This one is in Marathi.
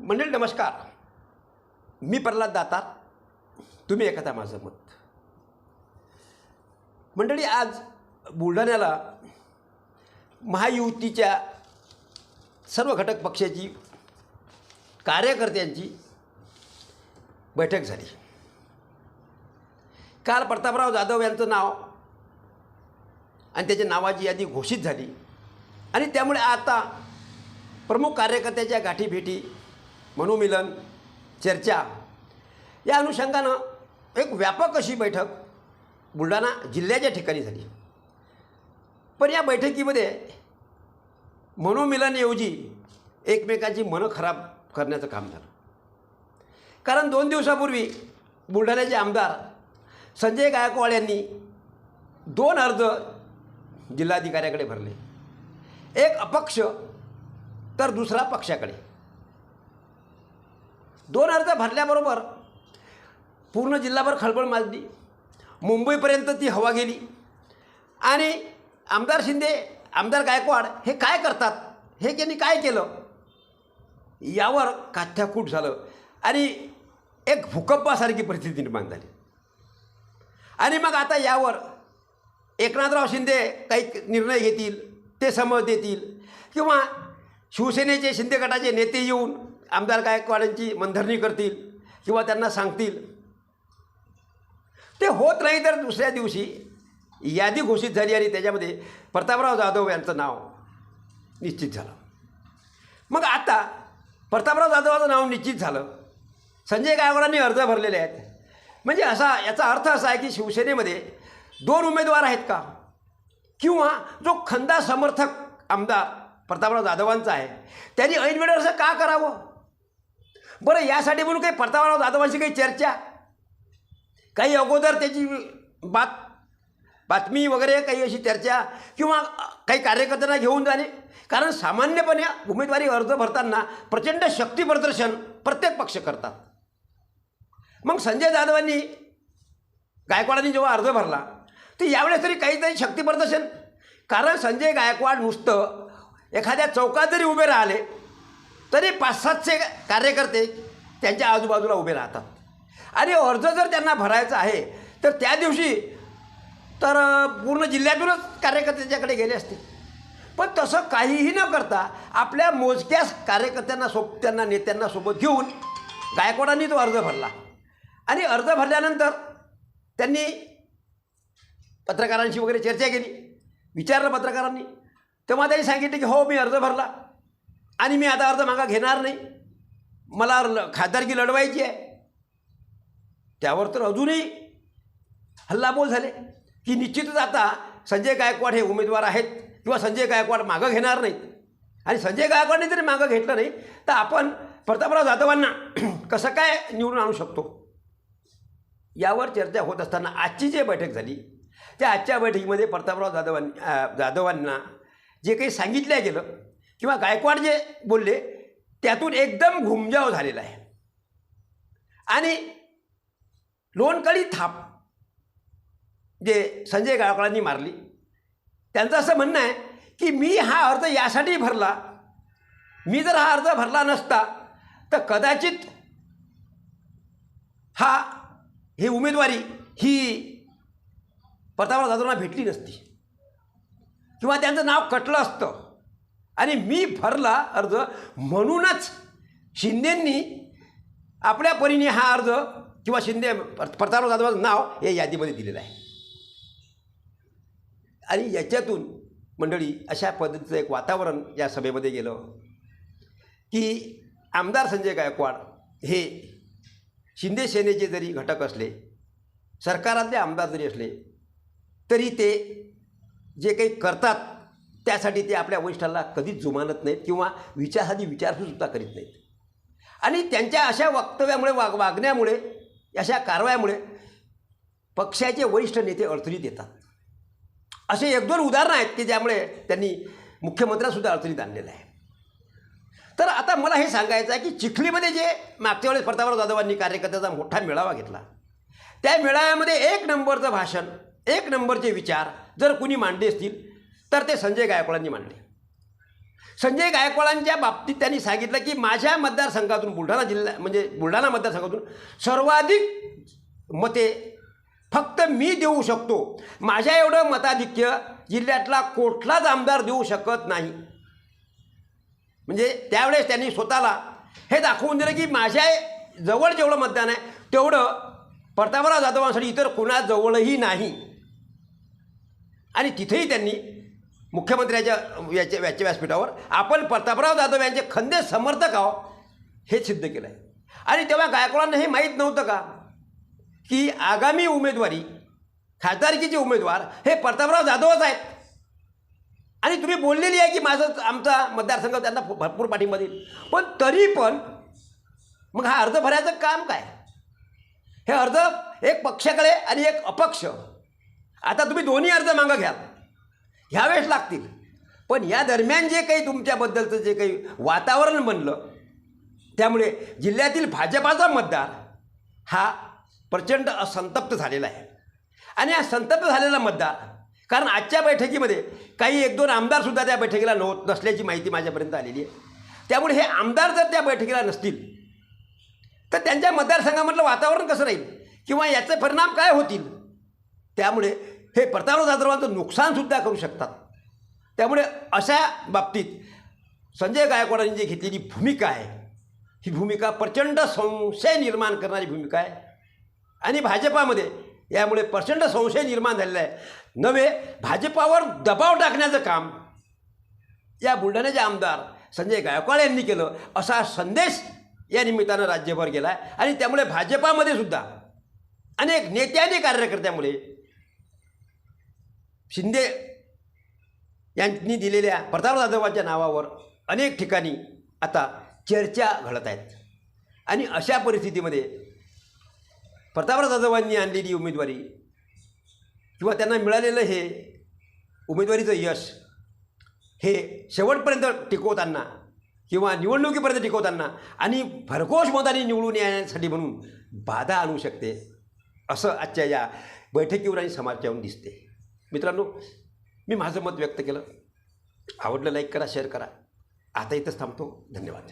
मंडळी नमस्कार. मी प्रल्हाद दातार. तुम्ही एखादा माझं मत. मंडळी आज बुलढाण्याला महायुतीच्या सर्व घटक पक्षाची कार्यकर्त्यांची बैठक झाली. काल प्रतापराव जाधव यांचं नाव आणि त्याच्या नावाची यादी घोषित झाली. आणि त्यामुळे आता प्रमुख कार्यकर्त्याच्या गाठीभेटी मनोमिलन चर्चा. या अनुषंगानं एक व्यापक अशी बैठक बुलढाणा जिल्ह्याच्या ठिकाणी झाली. पण या बैठकीमध्ये मनोमिलनऐवजी एकमेकांची मनं खराब करण्याचं काम झालं. कारण दोन दिवसापूर्वी बुलढाण्याचे आमदार संजय गायकवाड यांनी दोन अर्ज जिल्हाधिकाऱ्याकडे भरले. एक अपक्ष तर दुसरा पक्षाकडे. दोन अर्ज भरल्याबरोबर पूर्ण जिल्हाभर खळबळ माजली. मुंबईपर्यंत ती हवा गेली. आणि आमदार शिंदे आमदार गायकवाड हे काय करतात? हे त्यांनी काय केलं? यावर काथ्याकूट झालं. आणि एक भूकंपासारखी परिस्थिती निर्माण झाली. आणि मग आता यावर एकनाथराव शिंदे काही निर्णय घेतील ते समज देतील. किंवा शिवसेनेचे शिंदे गटाचे नेते येऊन आमदार गायकवाडांची मनधरणी करतील किंवा त्यांना सांगतील? ते होत नाही तर दुसऱ्या दिवशी यादी घोषित झाली आणि त्याच्यामध्ये प्रतापराव जाधव यांचं नाव निश्चित झालं. मग आता प्रतापराव जाधवाचं नाव निश्चित झालं. संजय गायकवाडांनी अर्ज भरलेले आहेत. म्हणजे असा याचा अर्थ असा आहे की शिवसेनेमध्ये दोन उमेदवार आहेत का? किंवा जो खंदा समर्थक आमदार प्रतापराव जाधवांचा आहे त्यांनी ऐनवेळेवर असं का करावं? बरं यासाठी म्हणून काही प्रतापराव जाधवांशी काही चर्चा. काही अगोदर त्याची बात बातमी वगैरे काही अशी चर्चा किंवा काही कार्यकर्त्यांना घेऊन जाणे. कारण सामान्यपणे उमेदवारी अर्ज भरताना प्रचंड शक्तीप्रदर्शन प्रत्येक पक्ष करतात. मग संजय जाधवांनी गायकवाडांनी जेव्हा अर्ज भरला तर यावेळेस तरी काहीतरी शक्तीप्रदर्शन कारण संजय गायकवाड नुसतं एखाद्या चौकात जरी उभे राहिले तरी पाच सातशे कार्यकर्ते त्यांच्या आजूबाजूला उभे राहतात. आणि अर्ज जर त्यांना भरायचा आहे तर त्या दिवशी तर पूर्ण जिल्ह्यातूनच कार्यकर्ते त्याच्याकडे गेले असते. पण तसं काहीही न करता आपल्या मोजक्याच कार्यकर्त्यांना सोब त्यांना नेत्यांना सोबत घेऊन गायकवाडांनी तो अर्ज भरला. आणि अर्ज भरल्यानंतर त्यांनी पत्रकारांशी वगैरे चर्चा केली. विचारलं पत्रकारांनी. तेव्हा त्यांनी सांगितलं की हो मी अर्ज भरला. आणि मी आता अर्ज मागा घेणार नाही. मला ल- खासदारकी लढवायची आहे. त्यावर तर अजूनही हल्लाबोल झाले. की निश्चितच आता संजय गायकवाड हे उमेदवार आहेत किंवा संजय गायकवाड मागं घेणार नाहीत. आणि संजय गायकवाडने जरी मागं घेतलं नाही तर आपण प्रतापराव जाधवांना कसं काय निवडून आणू शकतो? यावर चर्चा होत असताना आजची जी बैठक झाली त्या आजच्या बैठकीमध्ये प्रतापराव जाधवांनी जाधवांना जे काही सांगितलं गेलं किंवा गायकवाड जे बोलले त्यातून एकदम घुमजाव झालेला आहे. आणि लोणकळी थाप जे संजय गायकवाडांनी मारली त्यांचं असं म्हणणं आहे की मी हा अर्ज यासाठी भरला मी जर हा अर्ज भरला नसता तर कदाचित हा ही उमेदवारी ही प्रतापराव जाधवना भेटली नसती. किंवा त्यांचं नाव कटलं असतं. आणि मी भरला अर्ज म्हणूनच शिंदेंनी आपल्या परीने हा अर्ज किंवा शिंदे प्रतापराव जाधवाचं नाव या यादीमध्ये दिलेलं आहे. आणि याच्यातून मंडळी अशा पद्धतीचं एक वातावरण या सभेमध्ये गेलं की आमदार संजय गायकवाड हे शिंदे सेनेचे जरी घटक असले सरकारातले आमदार जरी असले तरी ते जे काही करतात त्यासाठी ते आपल्या वरिष्ठाला कधीच जुमानत नाहीत किंवा विचारासाठी विचारसुद्धा करीत नाहीत. आणि त्यांच्या अशा वक्तव्यामुळे वाग वागण्यामुळे अशा कारवायामुळे पक्षाचे वरिष्ठ नेते अडचणीत येतात. असे एक दोन उदाहरणं आहेत की ज्यामुळे त्यांनी मुख्यमंत्र्यांसुद्धा अडचणीत आणलेलं आहे तर आता मला हे सांगायचं आहे की चिखलीमध्ये जे मागच्या वेळेस प्रतापराव जाधवांनी कार्यकर्त्याचा मोठा मेळावा घेतला त्या मेळाव्यामध्ये एक नंबरचं भाषण एक नंबरचे विचार जर कुणी मांडले असतील तर ते संजय गायकवाडांनी मांडले. संजय गायकवाडांच्या बाबतीत त्यांनी सांगितलं की माझ्या मतदारसंघातून बुलढाणा जिल्हा म्हणजे बुलढाणा मतदारसंघातून सर्वाधिक मते फक्त मी देऊ शकतो. माझ्या एवढं मताधिक्य जिल्ह्यातला कुठलाच आमदार देऊ शकत नाही. म्हणजे त्यावेळेस त्यांनी स्वतःला हे दाखवून दिलं की माझ्या जवळ जेवढं मतदान आहे तेवढं प्रतापराव जाधवांसाठी इतर कोणाजवळही नाही. आणि तिथेही त्यांनी मुख्यमंत्र्याच्या याच्या याच्या व्यासपीठावर. आपण प्रतापराव जाधव यांचे खंदे समर्थक आहोत हे सिद्ध केलं आहे आणि तेव्हा गायकवाडांना हे माहीत नव्हतं का? की आगामी उमेदवारी खासदारकीचे उमेदवार हे प्रतापराव जाधवच आहेत. आणि तुम्ही बोललेली आहे की माझं आमचा मतदारसंघ त्यांना भरपूर पाठिंबा देईल पण तरी पण मग हा अर्ज भरायचं काम काय? हे अर्ज एक पक्षाकडे आणि एक अपक्ष. आता तुम्ही दोन्ही अर्ज मागं घ्याल ह्यावेळेस लागतील. पण या दरम्यान जे काही तुमच्याबद्दलचं जे काही वातावरण बनलं त्यामुळे जिल्ह्यातील भाजपाचा मतदार हा प्रचंड असंतप्त झालेला आहे. आणि हा संतप्त झालेला मतदार कारण आजच्या बैठकीमध्ये काही एक दोन आमदारसुद्धा त्या बैठकीला नव्हत नसल्याची माहिती माझ्यापर्यंत आलेली आहे. त्यामुळे हे आमदार जर त्या बैठकीला नसतील तर त्यांच्या मतदारसंघामधलं वातावरण कसं राहील? किंवा याचे परिणाम काय होतील? त्यामुळे हे प्रतापराव जाधवांचं नुकसानसुद्धा करू शकतात. त्यामुळे अशा बाबतीत संजय गायकवाडांनी जी घेतलेली भूमिका आहे ही भूमिका प्रचंड संशय निर्माण करणारी भूमिका आहे. आणि भाजपामध्ये यामुळे प्रचंड संशय निर्माण झालेला आहे. नव्हे भाजपावर दबाव टाकण्याचं काम या बुलढाण्याचे आमदार संजय गायकवाड यांनी केलं असा संदेश या निमित्तानं राज्यभर गेला आहे आणि त्यामुळे भाजपामध्ये सुद्धा अनेक नेते आणि कार्यकर्त्यामुळे शिंदे यांनी दिलेल्या प्रताप जाधवांच्या नावावर अनेक ठिकाणी आता चर्चा घडत आहेत. आणि अशा परिस्थितीमध्ये प्रतापराव जाधवांनी आणलेली उमेदवारी किंवा त्यांना मिळालेलं हे उमेदवारीचं यश हे शेवटपर्यंत टिकवताना किंवा निवडणुकीपर्यंत टिकवताना आणि भरघोष मताने निवडून येण्यासाठी म्हणून बाधा आणू शकते असं आजच्या या बैठकीवर आणि समाजच्यावरून दिसते. मित्रांनो मी माझं मत व्यक्त केलं. आवडलं लाईक करा शेअर करा. आता इथंच थांबतो. धन्यवाद.